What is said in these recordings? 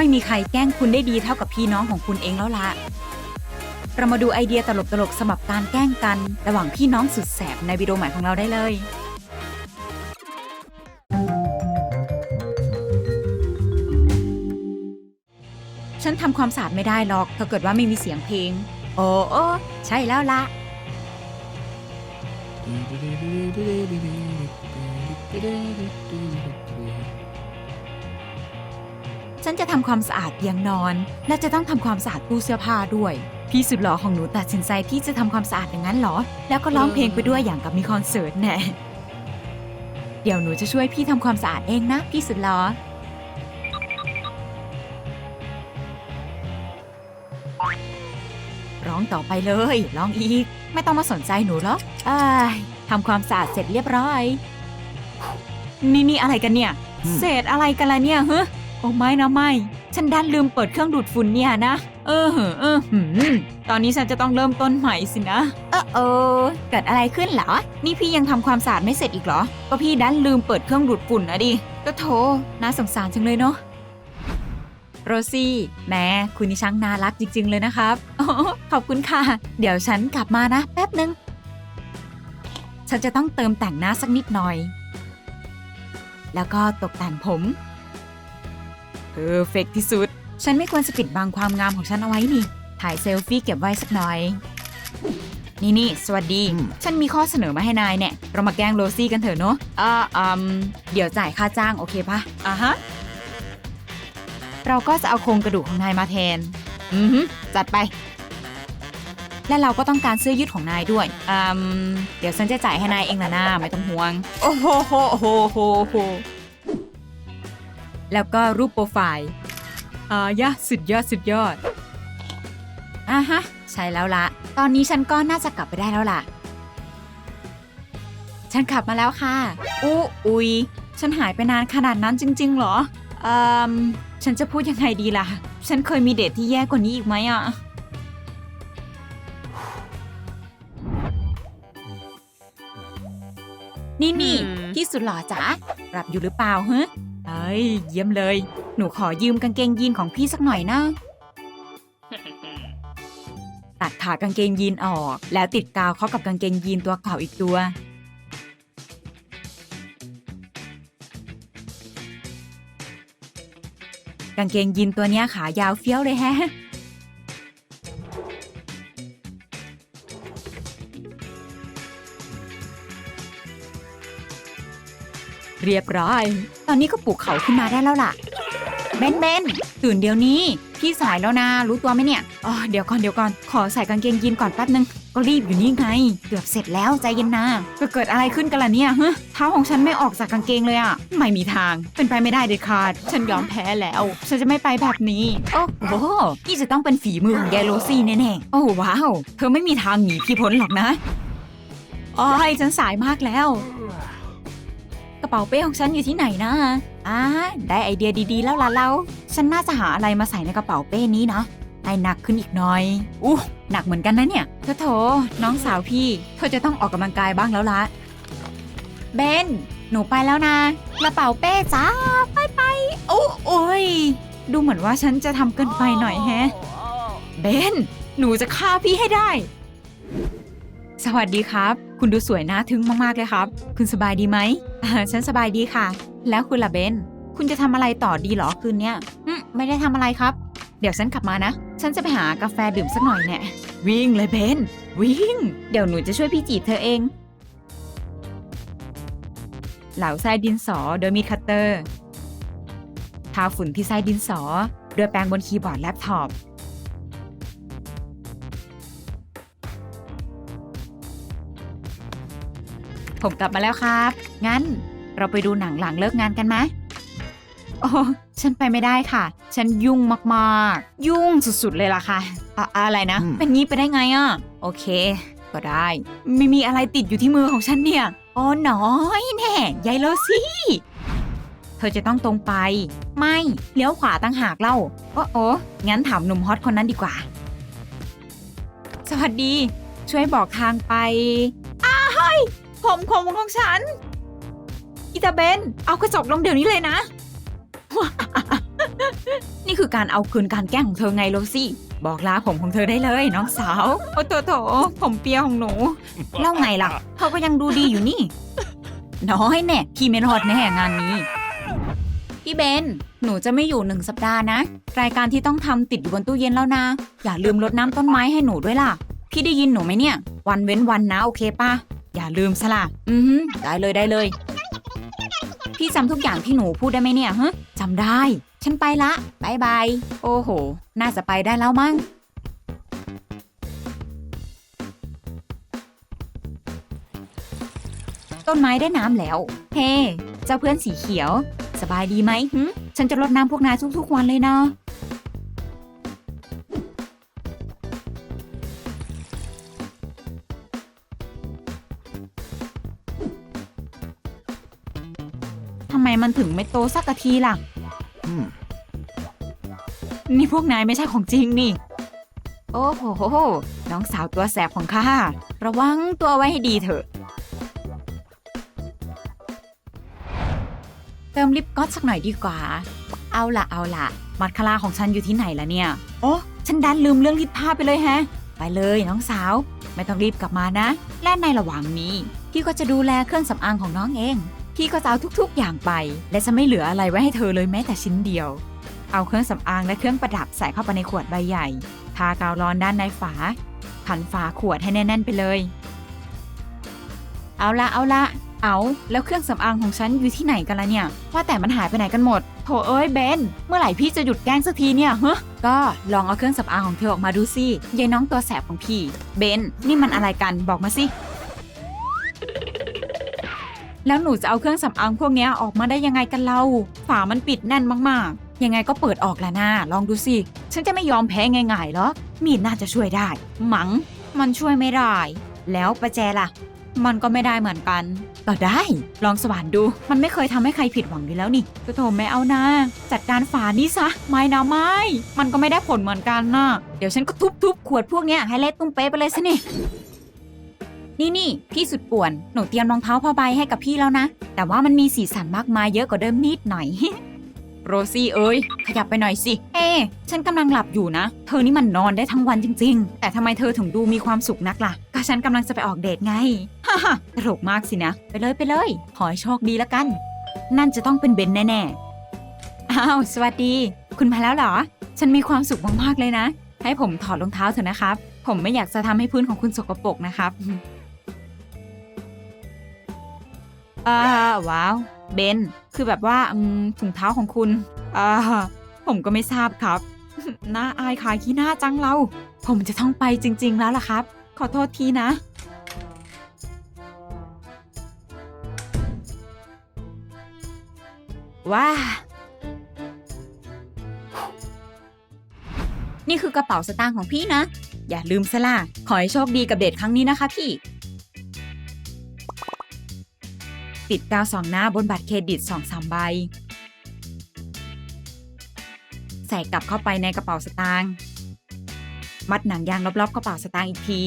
ไม่มีใครแกล้งคุณได้ดีเท่ากับพี่น้องของคุณเองแล้วละ เรามาดูไอเดียตลกๆสำหรับการแกล้งกัน ระหว่างพี่น้องสุดแสบในวิดีโอใหม่ของเราได้เลย ฉันทำความสะอาดไม่ได้หรอกถ้าเกิดว่าไม่มีเสียงเพลง โอ้โอ้ใช่แล้วละ ฉันจะทำความสะอาดเตียงนอน และจะต้องทำความสะอาดตู้เสื้อผ้าด้วย พี่สุดหล่อของหนูตัดสินใจที่จะทำความสะอาดอย่างนั้นเหรอ แล้วก็ร้องเพลงไปด้วยอย่างกับมีคอนเสิร์ตแน่เดี๋ยวหนูจะช่วยพี่ทำความสะอาดเองนะ พี่สุดหล่อร้องต่อไปเลยร้องอีก ไม่ต้องมาสนใจหนูหรอกเอ้ยทำความสะอาดเสร็จเรียบร้อย นี่นี่อะไรกันเนี่ย เศษอะไรกันล่ะเนี่ยเฮ้ โอ้ไม่นะไม่ ฉันดันลืมเปิดเครื่องดูดฝุ่นเนี่ยนะ เออเหอเออหืมตอนนี้ฉันจะต้องเริ่มต้นใหม่สินะ เออเออเกิดอะไรขึ้นเหรอ นี่พี่ยังทำความสะอาดไม่เสร็จอีกเหรอ ก็พี่ดันลืมเปิดเครื่องดูดฝุ่นนะดิ ก็โถน่าสงสารจังเลยเนาะ โรซี่แม่คุณนี่ช่างน่ารักจริง ๆ เลยนะครับอขอบคุณค่ะ เดี๋ยวฉันกลับมานะ แป๊บนึง ฉันจะต้องเติมแต่งหน้าสักนิดหน่อย แล้วก็ตกแต่งผม เพอร์เฟกที่สุด ฉันไม่ควรจะปิดบังความงามของฉันเอาไว้นี่ ถ่ายเซลฟี่เก็บไว้สักหน่อย นี่นี่สวัสดีอืมฉันมีข้อเสนอมาให้นายเนี่ย เรามาแกล้งโรซี่กันเถอะเนาะอ่าอืมเดี๋ยวจ่ายค่าจ้างโอเคปะอ่าฮะ เราก็จะเอาโครงกระดูกของนายมาแทน อือฮึจัดไป และเราก็ต้องการเสื้อยืดของนายด้วยอืมเดี๋ยวฉันจะจ่ายให้นายเองนะนาไม่ต้องห่วง โอ้โหโหโหโหโห แล้วก็รูปโปรไฟล์อ่ายะสุดยอดสุดยอดอ่าฮะ ใช่แล้วละตอนนี้ฉันก็น่าจะกลับไปได้แล้วล่ะ ฉันขับมาแล้วค่ะอู้อุยฉันหายไปนานขนาดนั้นจริง ๆ เหรออืมฉันจะพูดยังไงดีล่ะ ฉันเคยมีเดทที่แย่กว่านี้อีกไหมอะ นี่นี่อืมพี่สุดหล่อจ๋ารับอยู่หรือเปล่าฮะเอ้ยเยี่ยมเลย หนูขอยืมกางเกงยีนของพี่สักหน่อยนะ ตัดขากางเกงยีนออก แล้วติดกาวเข้ากับกางเกงยีนตัวเก่าอีกตัว กางเกงยีนตัวเนี้ยขายาวเฟี้ยวเลยแฮะ เรียบร้อย ตอนนี้ก็ปลูกเขาขึ้นมาได้แล้วล่ะ เบนเบนตื่นเดี๋ยวนี้ พี่สายแล้วนะ รู้ตัวไหมเนี่ยอ๋อเดี๋ยวก่อนเดี๋ยวก่อน ขอใส่กางเกงยีนก่อนแป๊บนึง ก็รีบอยู่นี่ไง เกือบเสร็จแล้วใจเย็นนะจะเกิดอะไรขึ้นกันล่ะเนี่ยฮะเท้าของฉันไม่ออกจากกางเกงเลยอะไม่มีทาง เป็นไปไม่ได้เด็ดขาด ฉันยอมแพ้แล้ว ฉันจะไม่ไปแบบนี้ โอ้โหนี่จะต้องเป็นฝีมือของยายโรซี่แน่ๆ โอ้ว้าว เธอไม่มีทางหนีพี่พ้นหรอกนะอ้อยฉันสายมากแล้ว กระเป๋าเป้ของฉันอยู่ที่ไหนนะอ่าได้ไอเดียดีๆแล้วล่ะเรา ฉันน่าจะหาอะไรมาใส่ในกระเป๋าเป้นี้นะให้หนักขึ้นอีกหน่อย อู้หนักเหมือนกันนะเนี่ยโถโถ น้องสาวพี่ เธอจะต้องออกกำลังกายบ้างแล้วละเบน หนูไปแล้วนะ กระเป๋าเป้จ้า ไปไปโอ้โอ้ย ดูเหมือนว่าฉันจะทำเกินไปหน่อยแฮะ เบน หนูจะฆ่าพี่ให้ได้ สวัสดีครับ คุณดูสวยน่าทึ่งมากๆเลยครับ คุณสบายดีไหม ฉันสบายดีค่ะ แล้วคุณล่ะเบน คุณจะทำอะไรต่อดีเหรอคืนเนี้ยอืมไม่ได้ทำอะไรครับ เดี๋ยวฉันกลับมานะ ฉันจะไปหากาแฟดื่มสักหน่อยแน่วิ่งเลยเบน วิ่ง เดี๋ยวหนูจะช่วยพี่จีบเธอเอง เหลาไส้ดินสอโดยมีดคัตเตอร์ ทาฝุ่นที่ไส้ดินสอด้วยแปรงบนคีย์บอร์ดแล็ปท็อป ผมกลับมาแล้วครับ งั้นเราไปดูหนังหลังเลิกงานกันไหมโอ้ฉันไปไม่ได้ค่ะ ฉันยุ่งมากๆ ยุ่งสุดๆเลยล่ะค่ะอะอะไรนะอืมเป็นงี้ไปได้ไงอะ โอเค ก็ได้ ไม่มีอะไรติดอยู่ที่มือของฉันเนี่ยโอ้น้อยแน่ยายโลซี่ เธอจะต้องตรงไป ไม่ เลี้ยวขวาตั้งหากเล่า โอ้โอ้งั้นถามหนุ่มฮอตคนนั้นดีกว่า สวัสดี ช่วยบอกทางไปอ้าเฮ้ย ผมผมของฉัน อิตาเบน เอากระจกลงเดี๋ยวนี้เลยนะ นี่คือการเอาคืนการแกล้งของเธอไงโรซี่ บอกลาผมของเธอได้เลยน้องสาว โอ้โถโถผมเปียของหนู เล่าไงล่ะเขาก็ยังดูดีอยู่นี่ น้อยแน่พี่ไม่รอดแน่งานนี้ พี่เบน หนูจะไม่อยู่หนึ่งสัปดาห์นะ รายการที่ต้องทำติดอยู่บนตู้เย็นแล้วนะ อย่าลืมรดน้ำต้นไม้ให้หนูด้วยล่ะ พี่ได้ยินหนูไหมเนี่ย วันเว้นวันนะโอเคปะ อย่าลืมสละอือฮึได้เลยได้เลย พี่จำทุกอย่างที่หนูพูดได้ไหมเนี่ยฮะจำได้ ฉันไปละบายบาย โอ้โห น่าจะไปได้แล้วมั้ง ต้นไม้ได้น้ำแล้ว เฮ้ เจ้าเพื่อนสีเขียว สบายดีไหมหึฉันจะรดน้ำพวกนายทุกๆวันเลยนะ ทำไมมันถึงไม่โตสักทีล่ะ Hmm. นี่พวกนายไม่ใช่ของจริงนี่ โอ้โหโหโห น้องสาวตัวแสบของข้า ระวังตัวไว้ให้ดีเถอะ เติมลิปกลอสสักหน่อยดีกว่า เอาละเอาละมัดคลาของฉันอยู่ที่ไหนล่ะเนี่ย โอ้ฉันดันลืมเรื่องรีดผ้าไปเลยแฮะ ไปเลยน้องสาว ไม่ต้องรีบกลับมานะ และในระหว่างนี้พี่ก็จะดูแลเครื่องสำอางของน้องเอง พี่ก็จะเอาทุกๆ อย่างไป และจะไม่เหลืออะไรไว้ให้เธอเลยแม้แต่ชิ้นเดียว เอาเครื่องสำอางและเครื่องประดับใส่เข้าไปในขวดใบใหญ่ ทากาวร้อนด้านในฝาพันฝาขวดให้แน่นๆไปเลย เอาละเอาละเอาแล้วเครื่องสำอางของฉันอยู่ที่ไหนกันละเนี่ย ว่าแต่มันหายไปไหนกันหมด โถเอ้ยเบน เมื่อไหร่พี่จะหยุดแกล้งสักทีเนี่ยเฮะก็ลองเอาเครื่องสำอางของเธอออกมาดูสิยายน้องตัวแสบของพี่ เบน นี่มันอะไรกันบอกมาสิ แล้วหนูจะเอาเครื่องสำอางพวกนี้ออกมาได้ยังไงกันเล่า ฝามันปิดแน่นมากๆ ยังไงก็เปิดออกแหละนะลองดูสิ ฉันจะไม่ยอมแพ้ง่ายๆหรอกมีดน่าจะช่วยได้ มัง้ง มันช่วยไม่ได้ แล้วประแจล่ะ มันก็ไม่ได้เหมือนกันก็ได้ ลองสว่านดู มันไม่เคยทำให้ใครผิดหวังอยู่แล้วนี่ก็โถไม่เอานะจัดการฝานี่ซะ ไม่นะไม่ มันก็ไม่ได้ผลเหมือนกันนะเดี๋ยวฉันก็ทุบๆขวดพวกนี้ให้เละตุ้มเป๊ะไปเลยสินี่ นี่นี่พี่สุดป่วน หนูเตรียมรองเท้าผ้าใบให้กับพี่แล้วนะ แต่ว่ามันมีสีสันมากมายเยอะกว่าเดิมนิดหน่อย โรซี่เอ้ย ขยับไปหน่อยสิ เอ๊ฉันกำลังหลับอยู่นะ เธอนี่มันนอนได้ทั้งวันจริง ๆ แต่ทำไมเธอถึงดูมีความสุขนักล่ะ ก็ฉันกำลังจะไปออกเดทไง ฮ่าฮ่าตลกมากสินะ ไปเลยไปเลย ขอให้โชคดีแล้วกัน นั่นจะต้องเป็นเบนแน่ๆ อ้าว สวัสดี คุณมาแล้วเหรอ ฉันมีความสุขมากๆเลยนะ ให้ผมถอดรองเท้าเถอะนะครับ ผมไม่อยากจะทำให้พื้นของคุณสกปรกนะครับ อ่าว้าวเบนคือแบบว่าถุงเท้าของคุณอ่าผมก็ไม่ทราบครับน่าอายขายขี้หน้าจังเรา ผมจะต้องไปจริง ๆ แล้วล่ะครับ ขอโทษทีนะ ว้า นี่คือกระเป๋าสตางค์ของพี่นะ อย่าลืมสละขอให้โชคดีกับเดทครั้งนี้นะคะพี่ ติดกาวสองหน้าบนบัตรเครดิตสองสามใบ ใส่กลับเข้าไปในกระเป๋าสตางค์มัดหนังยางรอบๆกระเป๋าสตางค์อีกที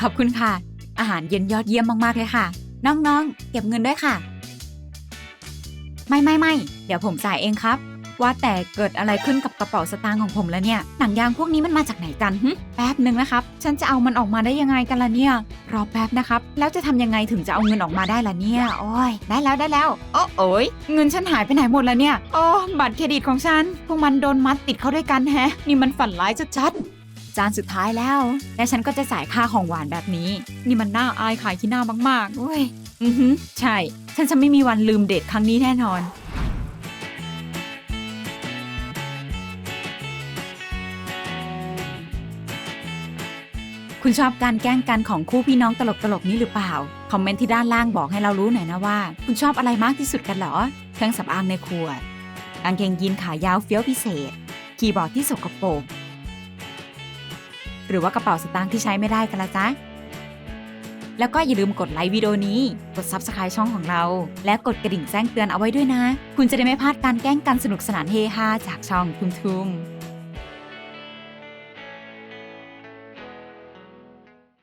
ขอบคุณค่ะ อาหารเย็นยอดเยี่ยมมากๆเลยค่ะ น้องๆ เก็บเงินด้วยค่ะ ไม่ไม่ไม่เดี๋ยวผมจ่ายเองครับ ว่าแต่เกิดอะไรขึ้นกับกระเป๋าสตางค์ของผมแล้วเนี่ย หนังยางพวกนี้มันมาจากไหนกันหึแป๊บหนึ่งนะครับ ฉันจะเอามันออกมาได้ยังไงกันล่ะเนี่ย รอแป๊บนะครับ แล้วจะทำยังไงถึงจะเอาเงินออกมาได้ล่ะเนี่ย โอ้ย ได้แล้วได้แล้ว โอ้โอยเงินฉันหายไปไหนหมดแล้วเนี่ย โอ้บัตรเครดิตของฉัน พวกมันโดนมัดติดเข้าด้วยกันแฮะ นี่มันฝันร้ายชัดจานสุดท้ายแล้ว และฉันก็จะจ่ายค่าของหวานแบบนี้ นี่มันน่าอายขายขี้หน้ามากๆเว้ย อือหือใช่ ฉันจะไม่มีวันลืมเดทครั้งนี้แน่นอน คุณชอบการแกล้งกันของคู่พี่น้องตลกๆนี้หรือเปล่า คอมเมนต์ที่ด้านล่างบอกให้เรารู้หน่อยนะว่า คุณชอบอะไรมากที่สุดกันเหรอ เครื่องสำอางในขวกางเกงยีนขายาวเฟี้ยวพิเศษ คีย์บอร์ดที่สกปรก หรือว่ากระเป๋าสตางค์ที่ใช้ไม่ได้กันละจ๊ะ แล้วก็อย่าลืมกดไลค์วิดีโอนี้ กด Subscribe ช่องของเรา และกดกระดิ่งแจ้งเตือนเอาไว้ด้วยนะ คุณจะได้ไม่พลาดการแกล้งกันสนุกสนานเฮฮาจากช่องทุมๆ